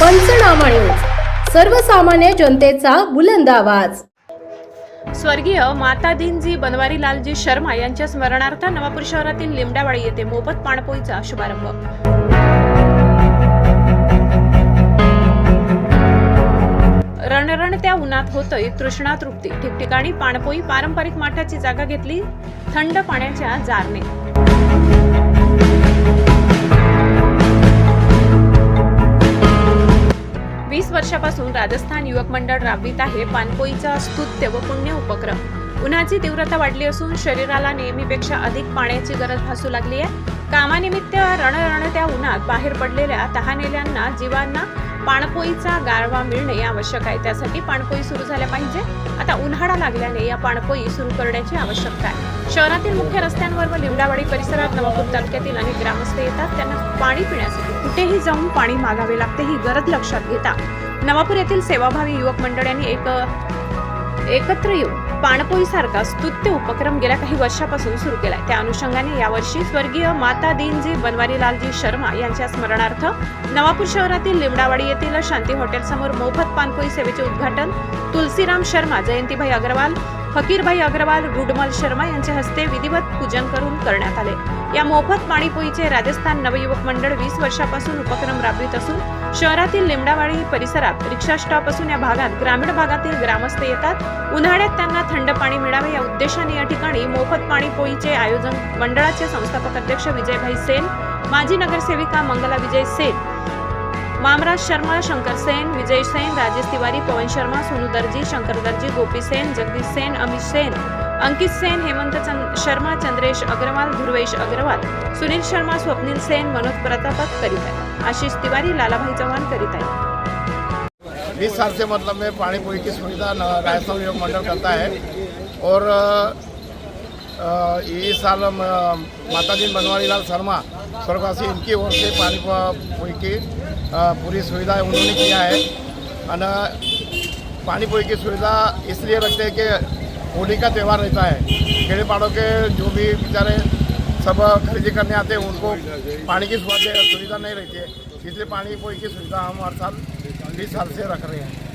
पंचनामा न्यूज. सर्वसामान्य जनतेचा बुलंद आवाज. स्वर्गीय माता दिनजी बनवारी लालजी शर्मा यांच्या स्मरणार्थ नवापूर शहरातील लिमडावाडी येथे मोफत पाणपोईचा शुभारंभ. रणरणत्या उन्हात होतंय तृष्णा तृप्ती. ठिकठिकाणी पाणपोई पारंपरिक माठाची जागा घेतली थंड पाण्याच्या जारने वर्षापासून राजस्थान युवक मंडळ राबवित आहे. पाणपोईचा स्तुत्य व पुण्य उपक्रम. उन्हाची तीव्रता वाढली असून शरीराला नेहमीपेक्षा अधिक पाण्याची गरज भासू लागली आहे. कामानिमित्त रणरणत्या उन्हात बाहेर पडलेल्या तहानेल्यांना जीवांना पाणपोईचा गारवा मिळणे आवश्यक आहे. त्यासाठी पाणपोई सुरू झाल्या पाहिजे. आता उन्हाळा लागल्याने या पाणपोई सुरू करण्याची आवश्यकता आहे. शहरातील मुख्य रस्त्यांवर व लिमडावाडी परिसरात नवापूर तालुक्यातील अनेक ग्रामस्थ येतात. त्यांना पाणी पिण्यासाठी कुठेही जाऊन पाणी मागावे लागते ही गरज लक्षात घेता नवापूर येथील सेवाभावी युवक मंडळ यांनी एक एकत्र येऊन पाणपोईसारखा स्तुत्य उपक्रम गेल्या काही वर्षापासून सुरू केलाय. त्या अनुषंगाने यावर्षी स्वर्गीय माता दीनजी बनवारी लालजी शर्मा यांच्या स्मरणार्थ नवापूर शहरातील लिमडावाडी येथील शांती हॉटेल समोर मोफत पाणपोई सेवेचे उद्घाटन तुलसीराम शर्मा जयंतीभाई अग्रवाल फकीरभाई अग्रवाल रुडमल शर्मा यांच्या हस्ते विधिवत पूजन करून करण्यात आले. या मोफत पाणीपोईचे राजस्थान नवयुवक मंडळ वीस वर्षापासून उपक्रम राबवित असून शहरातील लिमडावाडी परिसरात रिक्षा स्टॉप असून या भागात ग्रामीण भागातील ग्रामस्थ येतात. उन्हाळ्यात त्यांना थंड पाणी मिळावे या उद्देशाने या ठिकाणी मोफत पाणीपोईचे आयोजन मंडळाचे संस्थापक अध्यक्ष विजयभाई सेन माजी नगरसेविका मंगला विजय सेन मामराज शर्मा शंकर सेन विजय सेन राजेश तिवारी पवन शर्मा सोनू दर्जी शंकर दर्जी गोपी सेन जगदीश सेन अमित सेन अंकित सेन हेमंत चंद शर्मा चंद्रेश अग्रवाल ध्रुवेश अग्रवाल सुनील शर्मा स्वप्नील सेन मनोज प्रतापक करीत आहे आशिष तिवारी लालाभाई चव्हाण करीत आहे बीस साल से मतलब में पानी पूरी की सुविधा राजस्थान योग मंडल करता है और ये साल माता जी बनवारी लाल शर्मा स्वर्गवासी इनकी ओर से पानी पूरी की पूरी सुविधा उन्होंने किया है। और पानी पूरी की सुविधा इसलिए रखते हैं कि होली का त्यौहार रहता है। खेड़े पाड़ों के जो भी बेचारे सब खरीदी करने आते हैं उनको पानी की सुविधा नहीं रहती है। इसलिए पानी की सुविधा हम हर साल बीस साल से रख रहे हैं।